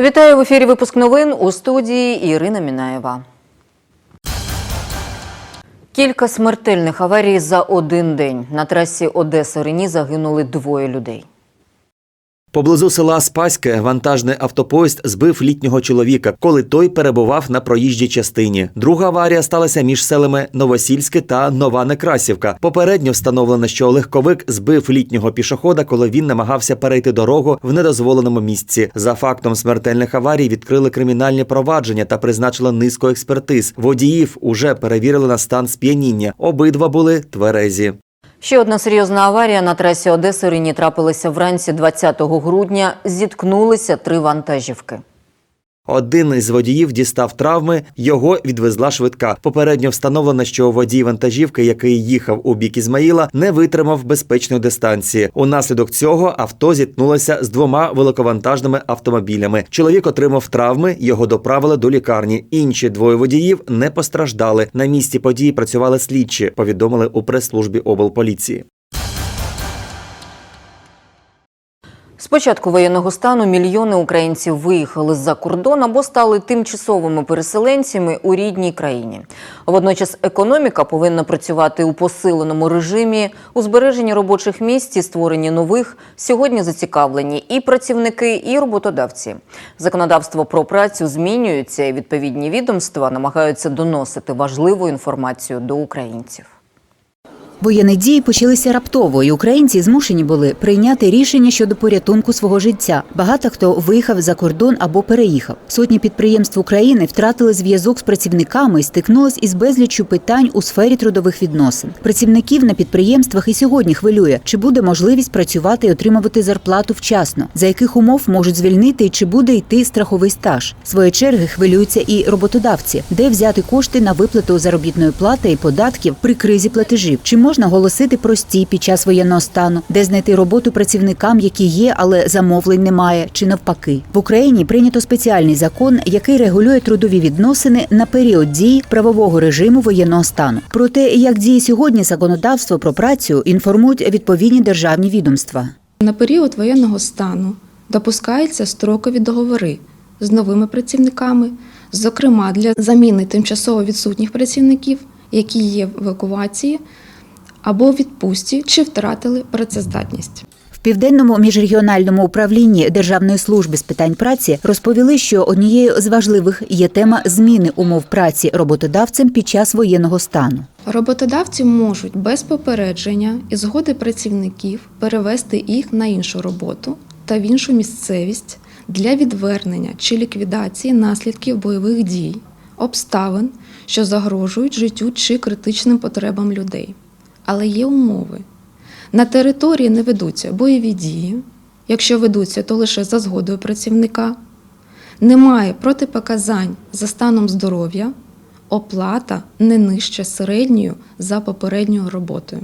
Вітаю в ефірі. Випуск новин у студії Ірина Мінаєва. Кілька смертельних аварій за один день. На трасі Одеса Рені загинули двоє людей. Поблизу села Спаське вантажний автопоїзд збив літнього чоловіка, коли той перебував на проїжджій частині. Друга аварія сталася між селами Новосільське та Нова Некрасівка. Попередньо встановлено, що легковик збив літнього пішохода, коли він намагався перейти дорогу в недозволеному місці. За фактом смертельних аварій відкрили кримінальні провадження та призначили низку експертиз. Водіїв уже перевірили на стан сп'яніння. Обидва були тверезі. Ще одна серйозна аварія на трасі Одеси Рені трапилася вранці 20 грудня. Зіткнулися три вантажівки. Один із водіїв дістав травми, його відвезла швидка. Попередньо встановлено, що водій вантажівки, який їхав у бік Ізмаїла, не витримав безпечної дистанції. Унаслідок цього авто зіткнулося з двома великовантажними автомобілями. Чоловік отримав травми, його доправили до лікарні. Інші двоє водіїв не постраждали. На місці події працювали слідчі. Повідомили у прес-службі облполіції. Початку воєнного стану мільйони українців виїхали за кордон або стали тимчасовими переселенцями у рідній країні. Водночас економіка повинна працювати у посиленому режимі, у збереженні робочих місць і створенні нових. Сьогодні зацікавлені і працівники, і роботодавці. Законодавство про працю змінюється, і відповідні відомства намагаються доносити важливу інформацію до українців. Воєнні дії почалися раптово, і українці змушені були прийняти рішення щодо порятунку свого життя. Багато хто виїхав за кордон або переїхав. Сотні підприємств України втратили зв'язок з працівниками і стикнулись із безліччю питань у сфері трудових відносин. Працівників на підприємствах і сьогодні хвилює, чи буде можливість працювати і отримувати зарплату вчасно, за яких умов можуть звільнити і чи буде йти страховий стаж. Своєї черги хвилюються і роботодавці, де взяти кошти на виплату заробітної плати і податків при кризі платежів. Чи можна оголосити простій під час воєнного стану, де знайти роботу працівникам, які є, але замовлень немає, чи навпаки в Україні прийнято спеціальний закон, який регулює трудові відносини на період дії правового режиму воєнного стану. Про те, як діє сьогодні законодавство про працю, інформують відповідні державні відомства. На період воєнного стану допускаються строкові договори з новими працівниками, зокрема для заміни тимчасово відсутніх працівників, які є в евакуації або відпустці чи втратили працездатність. В південному міжрегіональному управлінні Державної служби з питань праці розповіли, що однією з важливих є тема зміни умов праці роботодавцем під час воєнного стану. Роботодавці можуть без попередження і згоди працівників перевести їх на іншу роботу та в іншу місцевість для відвернення чи ліквідації наслідків бойових дій, обставин, що загрожують життю чи критичним потребам людей. Але є умови. На території не ведуться бойові дії, якщо ведуться, то лише за згодою працівника. Немає протипоказань за станом здоров'я, оплата не нижче середньої за попередньою роботою.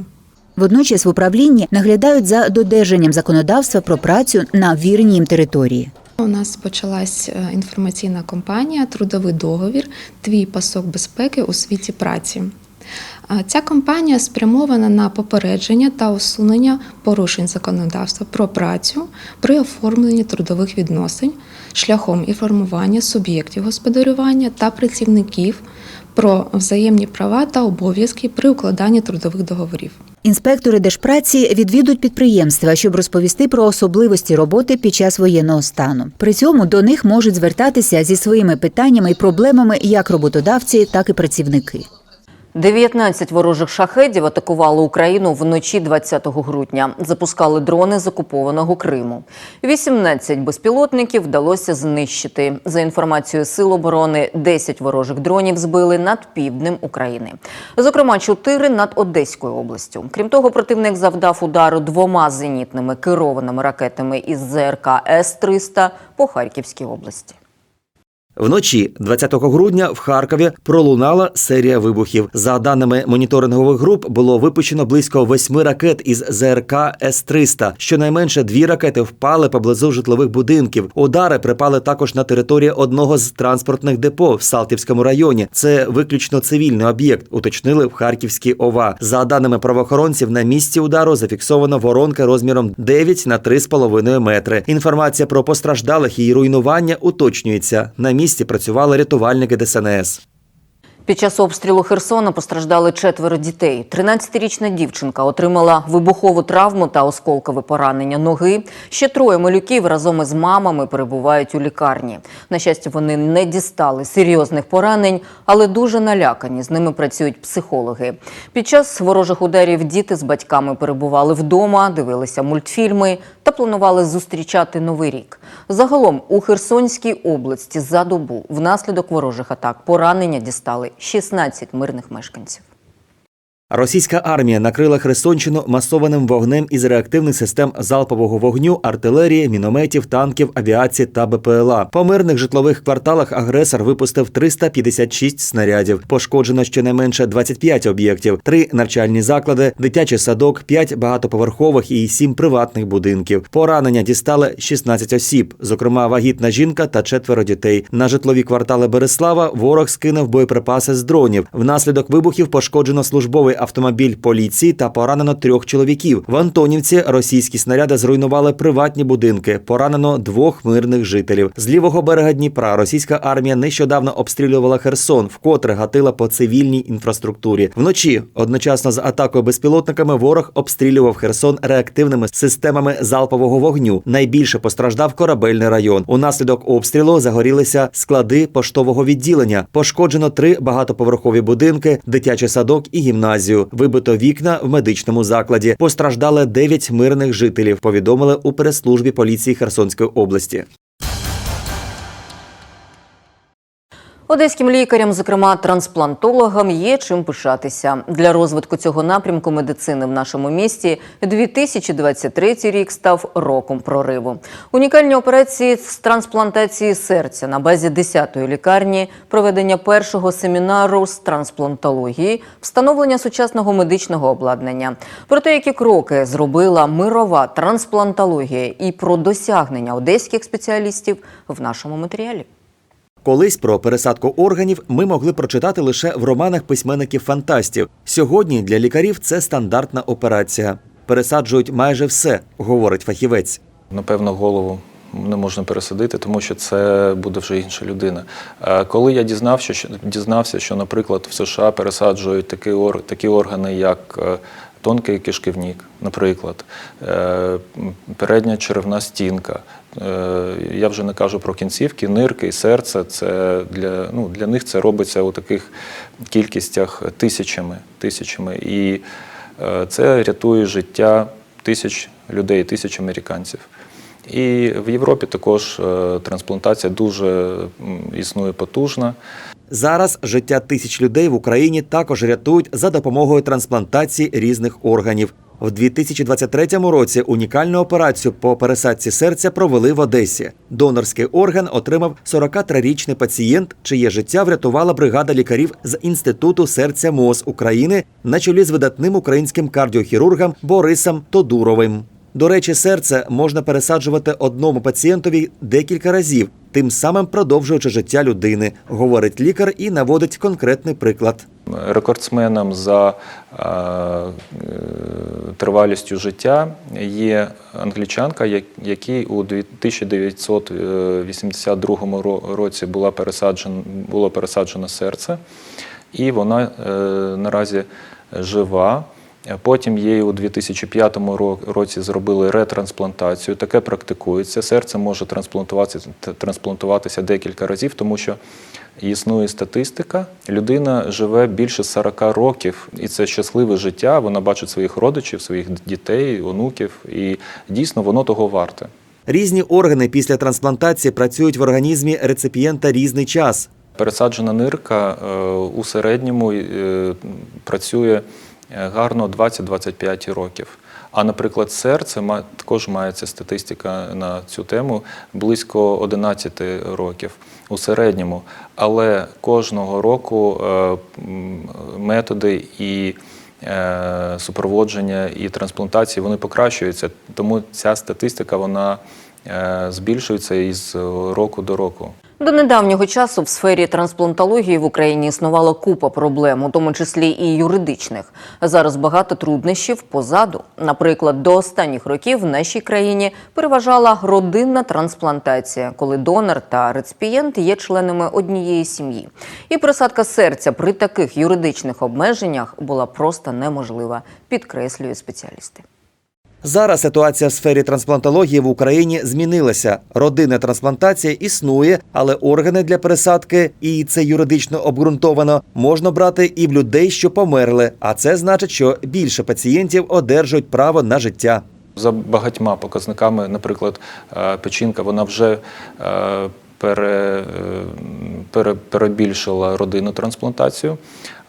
Водночас в управлінні наглядають за додержанням законодавства про працю на вірній їм території. У нас почалась е, інформаційна кампанія Трудовий договір Твій пасок безпеки у світі праці. Ця кампанія спрямована на попередження та усунення порушень законодавства про працю при оформленні трудових відносин шляхом інформування суб'єктів господарювання та працівників про взаємні права та обов'язки при укладанні трудових договорів. Інспектори держпраці відвідують підприємства, щоб розповісти про особливості роботи під час воєнного стану. При цьому до них можуть звертатися зі своїми питаннями і проблемами як роботодавці, так і працівники. 19 ворожих шахедів атакували Україну вночі 20 грудня. Запускали дрони з окупованого Криму. 18 безпілотників вдалося знищити. За інформацією Сил оборони, 10 ворожих дронів збили над півднем України. Зокрема, 4 над Одеською областю. Крім того, противник завдав удару двома зенітними керованими ракетами із ЗРК С-300 по Харківській області. Вночі 20 грудня в Харкові пролунала серія вибухів. За даними моніторингових груп, було випущено близько восьми ракет із ЗРК С-300. Щонайменше дві ракети впали поблизу житлових будинків. Удари припали також на територію одного з транспортних депо в Салтівському районі. Це виключно цивільний об'єкт, уточнили в Харківській ОВА. За даними правоохоронців, на місці удару зафіксовано воронка розміром 9 на 3,5 метри. Інформація про постраждалих і руйнування уточнюється. На місці працювали рятувальники ДСНС. Під час обстрілу Херсона постраждали четверо дітей. 13-річна дівчинка отримала вибухову травму та осколкове поранення ноги. Ще троє малюків разом із мамами перебувають у лікарні. На щастя, вони не дістали серйозних поранень, але дуже налякані. З ними працюють психологи. Під час ворожих ударів діти з батьками перебували вдома, дивилися мультфільми та планували зустрічати новий рік. Загалом у Херсонській області за добу внаслідок ворожих атак поранення дістали 16 мирних мешканців. Російська армія накрила Херсонщину масованим вогнем із реактивних систем залпового вогню, артилерії, мінометів, танків, авіації та БПЛА. По мирних житлових кварталах агресор випустив 356 снарядів. Пошкоджено щонайменше 25 об'єктів, три навчальні заклади, дитячий садок, 5 багатоповерхових і 7 приватних будинків. Поранення дістали 16 осіб, зокрема вагітна жінка та четверо дітей. На житлові квартали Береслава ворог скинув боєприпаси з дронів. Внаслідок вибухів пошкоджено службовий автомобіль поліції та поранено трьох чоловіків. В Антонівці російські снаряди зруйнували приватні будинки. Поранено двох мирних жителів. З лівого берега Дніпра російська армія нещодавно обстрілювала Херсон, вкотре гатила по цивільній інфраструктурі. Вночі одночасно з атакою безпілотниками ворог обстрілював Херсон реактивними системами залпового вогню. Найбільше постраждав корабельний район. Унаслідок обстрілу загорілися склади поштового відділення. Пошкоджено три багатоповерхові будинки, дитячий садок і гімназію. Вибито вікна в медичному закладі. Постраждали 9 мирних жителів. Повідомили у прес-службі поліції Херсонської області. Одеським лікарям, зокрема трансплантологам, є чим пишатися. Для розвитку цього напрямку медицини в нашому місті 2023 рік став роком прориву. Унікальні операції з трансплантації серця на базі 10-ї лікарні, проведення першого семінару з трансплантології, встановлення сучасного медичного обладнання. Про те, які кроки зробила мирова трансплантологія і про досягнення одеських спеціалістів в нашому матеріалі. Колись про пересадку органів ми могли прочитати лише в романах письменників-фантастів. Сьогодні для лікарів це стандартна операція. Пересаджують майже все, говорить фахівець. Напевно, голову не можна пересадити, тому що це буде вже інша людина. Коли я дізнався, що дізнався, що, наприклад, в США пересаджують такі, такі органи, як е, тонкий кишківник, наприклад, е, передня черевна стінка. Е, Я вже не кажу про кінцівки, нирки і серце. Це для, ну, для них це робиться у таких кількостях тисячами, тисячами. І е, це рятує життя тисяч людей, тисяч американців. І в Європі також е, трансплантація дуже існує потужна. Зараз життя тисяч людей в Україні також рятують за допомогою трансплантації різних органів. В 2023 році унікальну операцію по пересадці серця провели в Одесі. Донорський орган отримав 43-річний пацієнт, чиє життя врятувала бригада лікарів з інституту серця МОЗ України на чолі з видатним українським кардіохірургом Борисом Тодуровим. До речі, серце можна пересаджувати одному пацієнтові декілька разів, тим самим продовжуючи життя людини, говорить лікар і наводить конкретний приклад. Рекордсменом за е, тривалістю життя є англічанка, якій у 1982 році була пересаджено, було пересаджено серце, і вона е, наразі жива. Потім їй у 2005 ро- році зробили ретрансплантацію. Таке практикується. Серце може трансплантуватися, трансплантуватися декілька разів, тому що існує статистика. Людина живе більше 40 років, і це щасливе життя. Вона бачить своїх родичів, своїх дітей, онуків, і дійсно воно того варте. Різні органи після трансплантації працюють в організмі реципієнта різний час. Пересаджена нирка е, у середньому е, працює гарно 20-25 років. А, наприклад, серце також мається статистика на цю тему близько 11 років у середньому. Але кожного року е, методи і е, супроводження і трансплантації вони покращуються. Тому ця статистика вона е, збільшується із року до року. До недавнього часу в сфері трансплантології в Україні існувала купа проблем, у тому числі і юридичних. Зараз багато труднощів позаду. Наприклад, до останніх років в нашій країні переважала родинна трансплантація, коли донор та реципієнт є членами однієї сім'ї. І присадка серця при таких юридичних обмеженнях була просто неможлива, підкреслюють спеціалісти. Зараз ситуація в сфері трансплантології в Україні змінилася. Родинна трансплантація існує, але органи для пересадки, і це юридично обґрунтовано, можна брати і в людей, що померли. А це значить, що більше пацієнтів одержують право на життя. За багатьма показниками, наприклад, е, печінка, вона вже е, пере, е, пере, перебільшила родинну трансплантацію.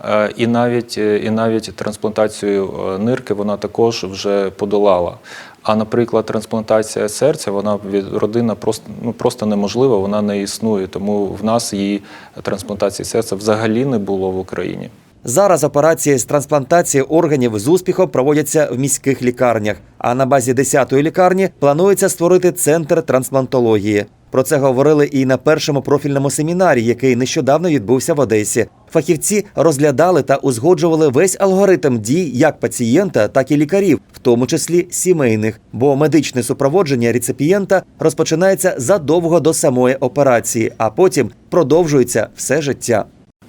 Е, І навіть, е, і навіть трансплантацію е, нирки вона також вже подолала. А, наприклад, трансплантація серця, вона від родина просто, ну, просто неможлива, вона не існує. Тому в нас її трансплантації серця взагалі не було в Україні. Зараз операції з трансплантації органів з успіхом проводяться в міських лікарнях. А на базі 10-ї лікарні планується створити центр трансплантології. Про це говорили і на першому профільному семінарі, який нещодавно відбувся в Одесі. Фахівці розглядали та узгоджували весь алгоритм дій як пацієнта, так і лікарів, в тому числі сімейних, бо медичне супроводження реципієнта розпочинається задовго до самої операції, а потім продовжується все життя.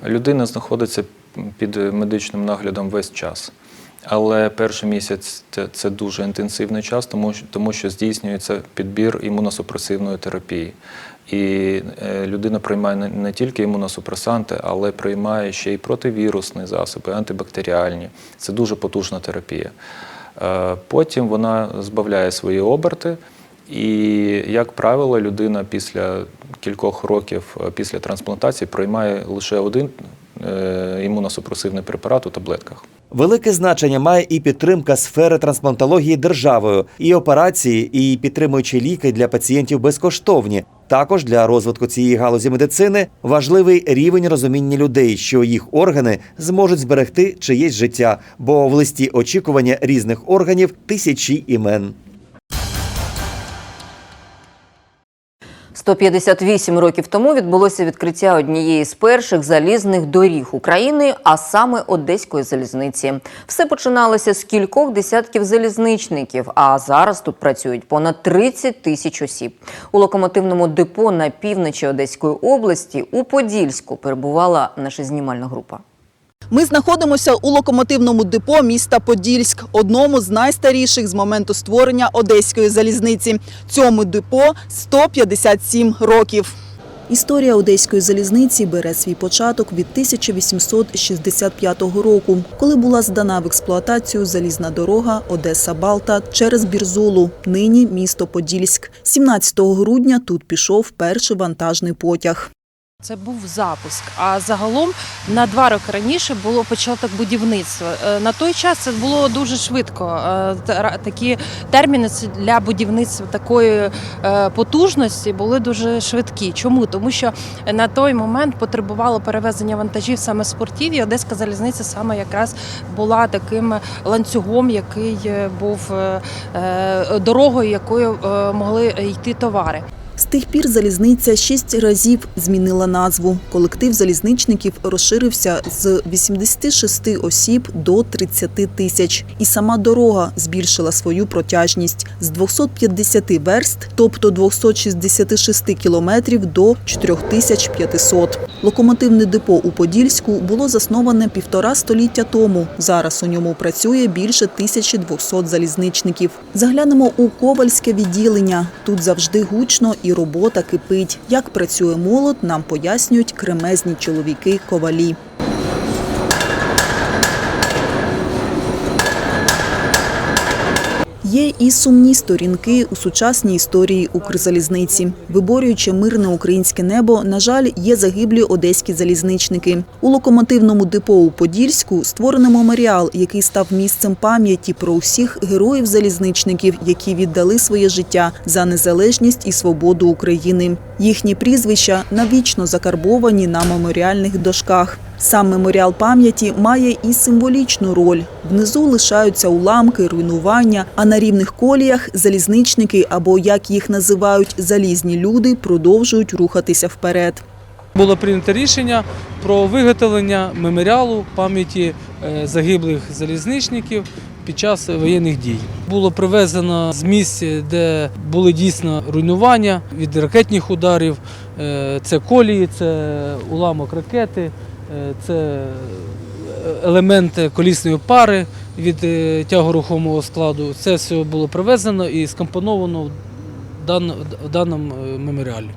Людина знаходиться під медичним наглядом весь час. Але перший місяць це, це дуже інтенсивний час, тому, тому що здійснюється підбір імуносупресивної терапії. І е, людина приймає не, тільки імуносупресанти, але приймає ще й противірусні засоби, антибактеріальні. Це дуже потужна терапія. Е, потім вона збавляє свої оберти. І, як правило, людина після кількох років е, після трансплантації приймає лише один імуносупресивний препарат у таблетках. Велике значення має і підтримка сфери трансплантології державою, і операції, і підтримуючі ліки для пацієнтів безкоштовні. Також для розвитку цієї галузі медицини важливий рівень розуміння людей, що їх органи зможуть зберегти чиєсь життя, бо в листі очікування різних органів тисячі імен. 158 років тому відбулося відкриття однієї з перших залізних доріг України, а саме Одеської залізниці. Все починалося з кількох десятків залізничників, а зараз тут працюють понад 30 тисяч осіб. У локомотивному депо на півночі Одеської області у Подільську перебувала наша знімальна група. Ми знаходимося у локомотивному депо міста Подільськ, одному з найстаріших з моменту створення Одеської залізниці. Цьому депо 157 років. Історія Одеської залізниці бере свій початок від 1865 року, коли була здана в експлуатацію залізна дорога Одеса-Балта через Бірзулу, нині місто Подільськ. 17 грудня тут пішов перший вантажний потяг. Це був запуск. А загалом на два роки раніше було початок будівництва. Е, На той час це було дуже швидко. Е, Такі терміни для будівництва такої е, потужності були дуже швидкі. Чому? Тому що на той момент потребувало перевезення вантажів саме з портів, і Одеська залізниця саме якраз була таким ланцюгом, який був дорогою, якою могли йти товари. З тих пір залізниця шість разів змінила назву. Колектив залізничників розширився з 86 осіб до 30 тисяч. І сама дорога збільшила свою протяжність з 250 верст, тобто 266 кілометрів до 4500. Локомотивне депо у Подільську було засноване півтора століття тому. Зараз у ньому працює більше 1200 залізничників. Заглянемо у ковальське відділення. Тут завжди гучно і робота кипить. Як працює молот, нам пояснюють кремезні чоловіки Є і сумні сторінки у сучасній історії Укрзалізниці. Виборюючи мирне українське небо, на жаль, є загиблі одеські залізничники. У локомотивному депо у Подільську створений меморіал, який став місцем пам'яті про усіх героїв-залізничників, які віддали своє життя за незалежність і свободу України. Їхні прізвища навічно закарбовані на меморіальних дошках. Сам меморіал пам'яті має і символічну роль. Внизу лишаються уламки, руйнування, а на рівних коліях залізничники або як їх називають залізні люди продовжують рухатися вперед. Було прийнято рішення про виготовлення меморіалу пам'яті е, загиблих залізничників під час воєнних дій. Було привезено з місць, де були дійсно руйнування від ракетних ударів. Е, Це колії, це уламок ракети, це елементи колісної пари від е, тягорухомого складу. Це все було привезено і скомпоновано в даному е, меморіалі.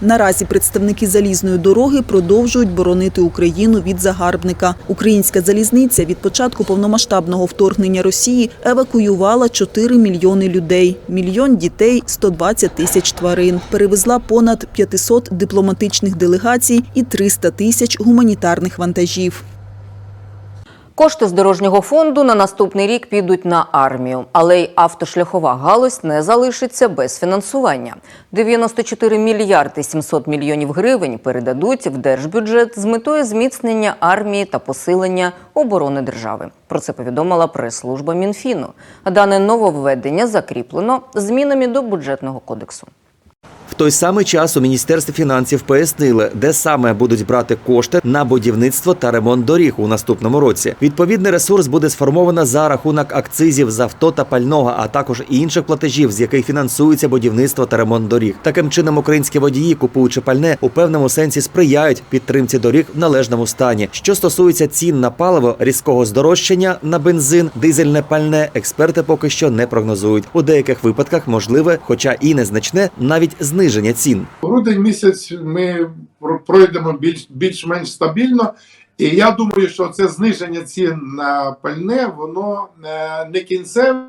Наразі представники залізної дороги продовжують боронити Україну від загарбника. Українська залізниця від початку повномасштабного вторгнення Росії евакуювала 4 мільйони людей, мільйон дітей, 120 тисяч тварин. Перевезла понад 500 дипломатичних делегацій і 300 тисяч гуманітарних вантажів. Кошти з дорожнього фонду на наступний рік підуть на армію, але й автошляхова галузь не залишиться без фінансування. 94 мільярди 700 мільйонів гривень передадуть в держбюджет з метою зміцнення армії та посилення оборони держави. Про це повідомила прес-служба Мінфіну. Дане нововведення закріплено змінами до бюджетного кодексу. Той самий час у міністерстві фінансів пояснили, де саме будуть брати кошти на будівництво та ремонт доріг у наступному році. Відповідний ресурс буде сформовано за рахунок акцизів з авто та пального, а також інших платежів, з яких фінансується будівництво та ремонт доріг. Таким чином, українські водії, купуючи пальне, у певному сенсі сприяють підтримці доріг в належному стані. Що стосується цін на паливо, різкого здорожчання на бензин, дизельне пальне, експерти поки що не прогнозують. У деяких випадках можливе, хоча і незначне, навіть зниження цін. Грудень місяць ми про- пройдемо більш, більш-менш стабільно. І я думаю, що це зниження цін на пальне, воно е, не кінцеве,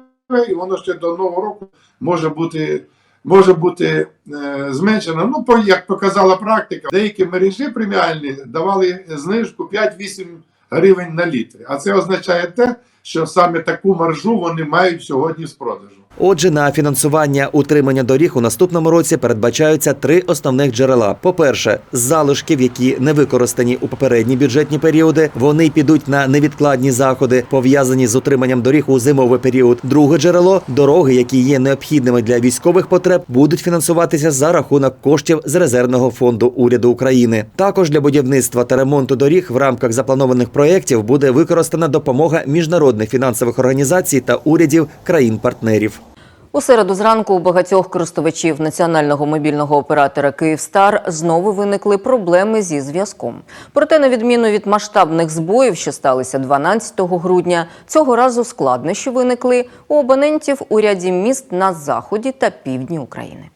і воно ще до нового року може бути, може бути е, зменшено. Ну, по- як показала практика, деякі мережі преміальні давали знижку 5-8 гривень на літр. А це означає те, що саме таку маржу вони мають сьогодні з продажу. Отже, на фінансування утримання доріг у наступному році передбачаються три основних джерела: по-перше, з залишків, які не використані у попередні бюджетні періоди, вони підуть на невідкладні заходи, пов'язані з утриманням доріг у зимовий період. Друге джерело дороги, які є необхідними для військових потреб, будуть фінансуватися за рахунок коштів з резервного фонду уряду України. Також для будівництва та ремонту доріг в рамках запланованих проєктів буде використана допомога міжнародних фінансових організацій та урядів країн-партнерів. У середу зранку у багатьох користувачів національного мобільного оператора Київстар знову виникли проблеми зі зв'язком. Проте, на відміну від масштабних збоїв, що сталися 12 грудня, цього разу складнощі виникли у абонентів у ряді міст на заході та півдні України.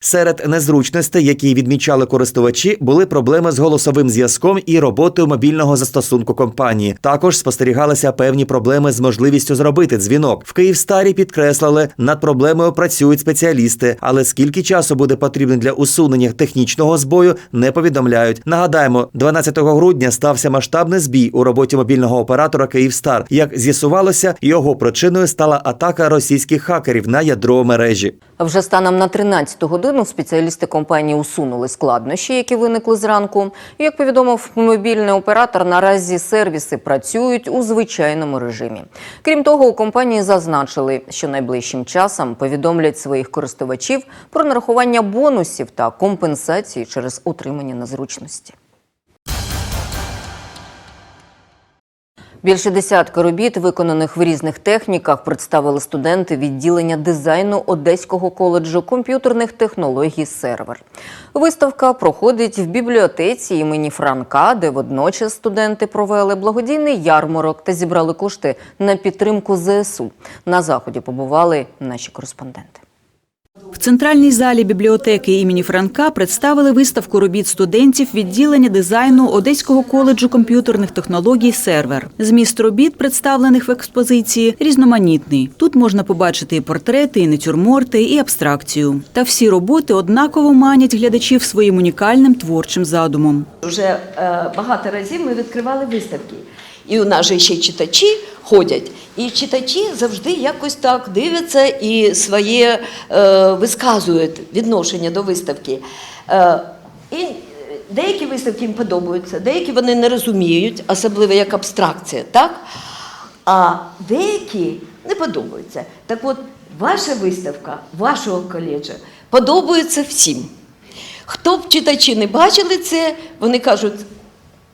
Серед незручностей, які відмічали користувачі, були проблеми з голосовим зв'язком і роботою мобільного застосунку компанії. Також спостерігалися певні проблеми з можливістю зробити дзвінок. В Київстарі підкреслили, над проблемою працюють спеціалісти, але скільки часу буде потрібно для усунення технічного збою, не повідомляють. Нагадаємо, 12 грудня стався масштабний збій у роботі мобільного оператора Київстар. Як з'ясувалося, його причиною стала атака російських хакерів на ядро мережі. Вже станом на 13 годину спеціалісти компанії усунули складнощі, які виникли зранку. І, Як повідомив мобільний оператор, наразі сервіси працюють у звичайному режимі. Крім того, у компанії зазначили, що найближчим часом повідомлять своїх користувачів про нарахування бонусів та компенсації через отримання незручності. Більше десятка робіт, виконаних в різних техніках, представили студенти відділення дизайну Одеського коледжу комп'ютерних технологій «Сервер». Виставка проходить в бібліотеці імені Франка, де водночас студенти провели благодійний ярмарок та зібрали кошти на підтримку ЗСУ. На заході побували наші кореспонденти. В центральній залі бібліотеки імені Франка представили виставку робіт студентів відділення дизайну Одеського коледжу комп'ютерних технологій «Сервер». Зміст робіт, представлених в експозиції, різноманітний. Тут можна побачити і портрети, і натюрморти, і абстракцію. Та всі роботи однаково манять глядачів своїм унікальним творчим задумом. Вже е, багато разів ми відкривали виставки. І у нас же ще читачі ходять. І читачі завжди якось так дивляться і своє е, висказують відношення до виставки. Е, і деякі виставки їм подобаються, деякі вони не розуміють, особливо як абстракція, так? А деякі не подобаються. Так от, ваша виставка, вашого коледжу подобається всім. Хто б читачі не бачили це, вони кажуть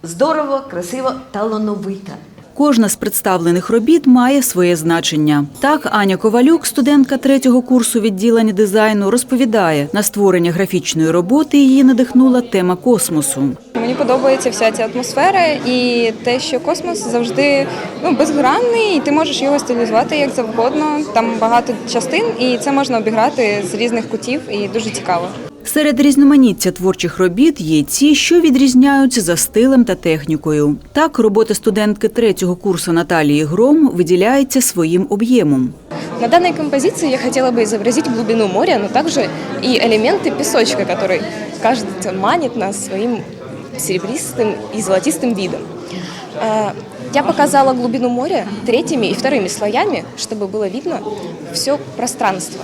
здорово, красиво, талановито. Кожна з представлених робіт має своє значення. Так, Аня Ковалюк, студентка третього курсу відділення дизайну, розповідає, на створення графічної роботи її надихнула тема космосу. Мені подобається вся ця атмосфера і те, що космос завжди ну, безгранний, і ти можеш його стилізувати як завгодно. Там багато частин, і це можна обіграти з різних кутів, і дуже цікаво. Серед різноманіття творчих робіт є ті, що відрізняються за стилем та технікою. Так, робота студентки третього курсу Наталії Гром виділяється своїм об'ємом. На данной композиции я хотела бы изобразить глубину моря, но также и элементы песочка, который, кажется, манит нас своим серебристым и золотистым видом. Э, Я показала глубину моря третьими и вторыми слоями, чтобы было видно все пространство.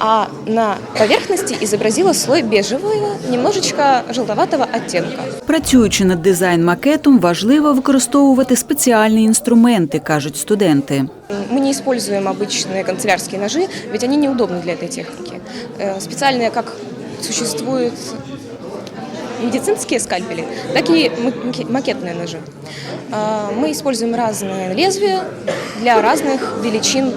А на поверхности изобразила слой бежевого, немножечко желтоватого оттенка. Працюючи над дизайн-макетом, важливо використовувати спеціальні інструменти, кажуть студенти. Мы не используем обычные канцелярские ножи, ведь они неудобны для этой техники. Э, Специальные, как существуют медицинские скальпели, так и маки- макетные ножи. А, Мы используем разные лезвия для разных величин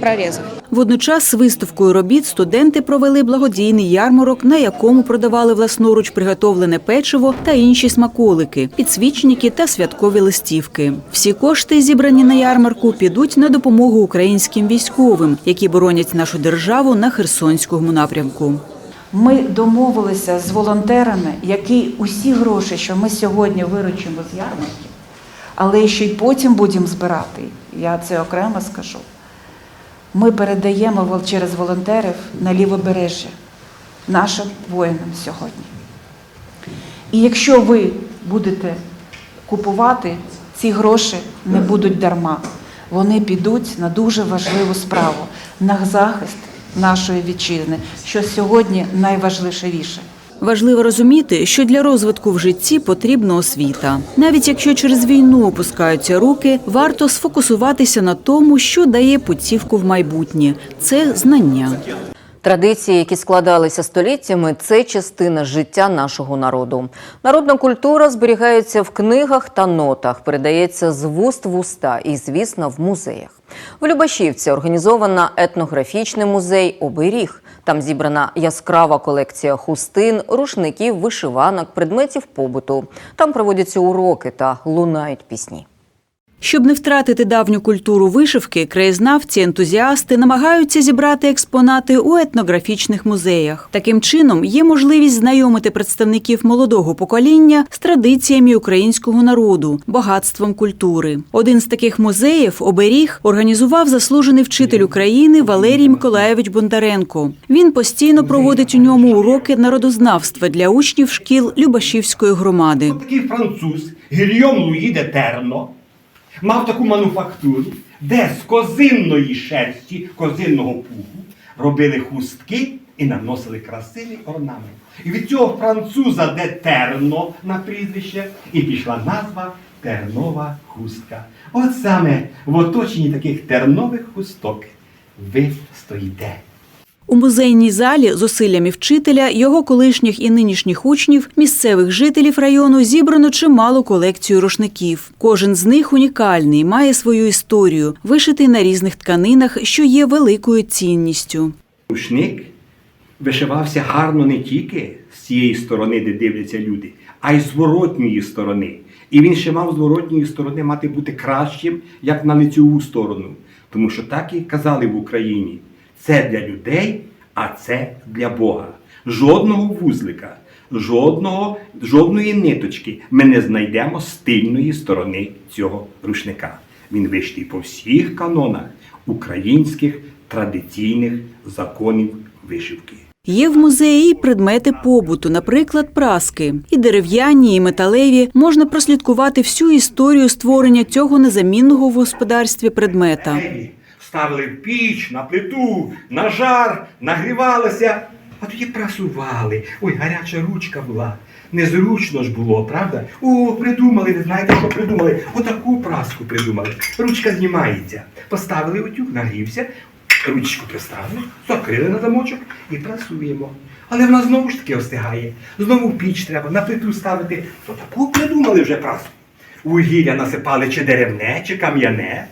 прорезов. Водночас з виставкою робіт студенти провели благодійний ярмарок, на якому продавали власноруч приготовлене печиво та інші смаколики, підсвічники та святкові листівки. Всі кошти, зібрані на ярмарку, підуть на допомогу українським військовим, які боронять нашу державу на Херсонському напрямку. Ми домовилися з волонтерами, які усі гроші, що ми сьогодні виручимо з ярмарки, але ще й потім будемо збирати. Я це окремо скажу. Ми передаємо через волонтерів на лівобережжя нашим воїнам сьогодні. І якщо ви будете купувати, ці гроші не будуть дарма. Вони підуть на дуже важливу справу, на захист нашої вітчизни, що сьогодні найважливіше. Важливо розуміти, що для розвитку в житті потрібна освіта. Навіть якщо через війну опускаються руки, варто сфокусуватися на тому, що дає путівку в майбутнє це знання. Традиції, які складалися століттями, це частина життя нашого народу. Народна культура зберігається в книгах та нотах, передається з вуст в уста і, звісно, в музеях. В Любашівці організована етнографічний музей Оберіг. Там зібрана яскрава колекція хустин, рушників, вишиванок, предметів побуту. Там проводяться уроки та лунають пісні. Щоб не втратити давню культуру вишивки, краєзнавці, ентузіасти намагаються зібрати експонати у етнографічних музеях. Таким чином є можливість знайомити представників молодого покоління з традиціями українського народу, багатством культури. Один з таких музеїв оберіг організував заслужений вчитель України Валерій Миколаєвич Бондаренко. Він постійно проводить у ньому уроки народознавства для учнів шкіл Любашівської громади. Такий француз Гільйом Луї де Терно мав таку мануфактуру, де з козинної шерсті, козинного пуху робили хустки і наносили красивий орнамент. І від цього француза де Терно на прізвище і пішла назва Тернова хустка. От саме в оточенні таких тернових хусток ви стоїте. У музейній залі зусиллями вчителя, його колишніх і нинішніх учнів, місцевих жителів району зібрано чималу колекцію рушників. Кожен з них унікальний, має свою історію, вишитий на різних тканинах, що є великою цінністю. Рушник вишивався гарно не тільки з цієї сторони, де дивляться люди, а й зворотньої сторони. І він ще мав зворотньої сторони мати бути кращим, як на лицьову сторону. Тому що так і казали в Україні: це для людей, А це для Бога. Жодного вузлика, жодного, жодної ниточки ми не знайдемо з тильної сторони цього рушника. Він виштий по всіх канонах українських традиційних законів вишивки. Є в музеї предмети побуту, наприклад, праски. І дерев'яні, і металеві. Можна прослідкувати всю історію створення цього незамінного в господарстві предмета. Ставили в піч, на плиту, на жар, нагрівалося, а тоді прасували. Ой, гаряча ручка була. Незручно ж було, правда? О, придумали, ви знаєте, що придумали? Отаку праску придумали. Ручка знімається. Поставили утюг, нагрівся, ручку приставили, закрили на замочок і прасуємо. Але вона знову ж таки остигає. Знову в піч треба, на плиту ставити. То таку придумали вже праску. Вугілля насипали чи деревне, чи кам'яне.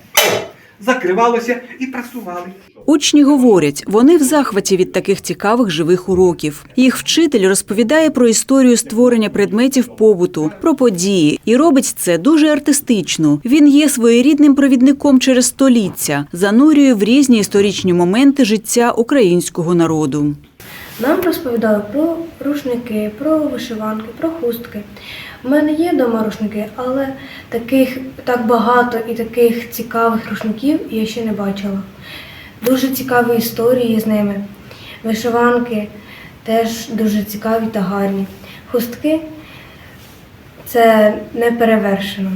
Закривалося і прасували. Учні говорять, вони в захваті від таких цікавих живих уроків. Їх вчитель розповідає про історію створення предметів побуту, про події і робить це дуже артистично. Він є своєрідним провідником через століття, занурює в різні історичні моменти життя українського народу. Нам розповідали про рушники, про вишиванки, про хустки. У мене є вдома рушники, але таких так багато і таких цікавих рушників я ще не бачила. Дуже цікаві історії з ними. Вишиванки теж дуже цікаві та гарні. Хустки це не перевершено.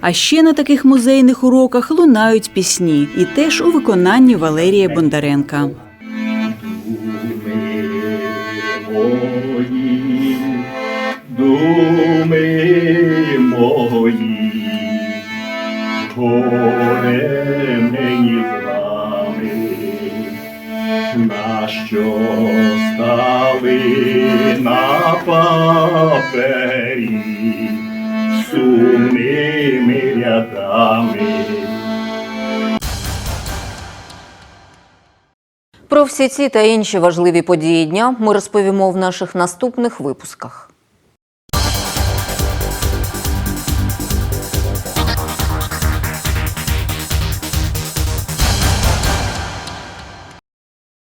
А ще на таких музейних уроках лунають пісні, і теж у виконанні Валерія Бондаренка. Папері сумними рядами. Про всі ці та інші важливі події дня ми розповімо в наших наступних випусках.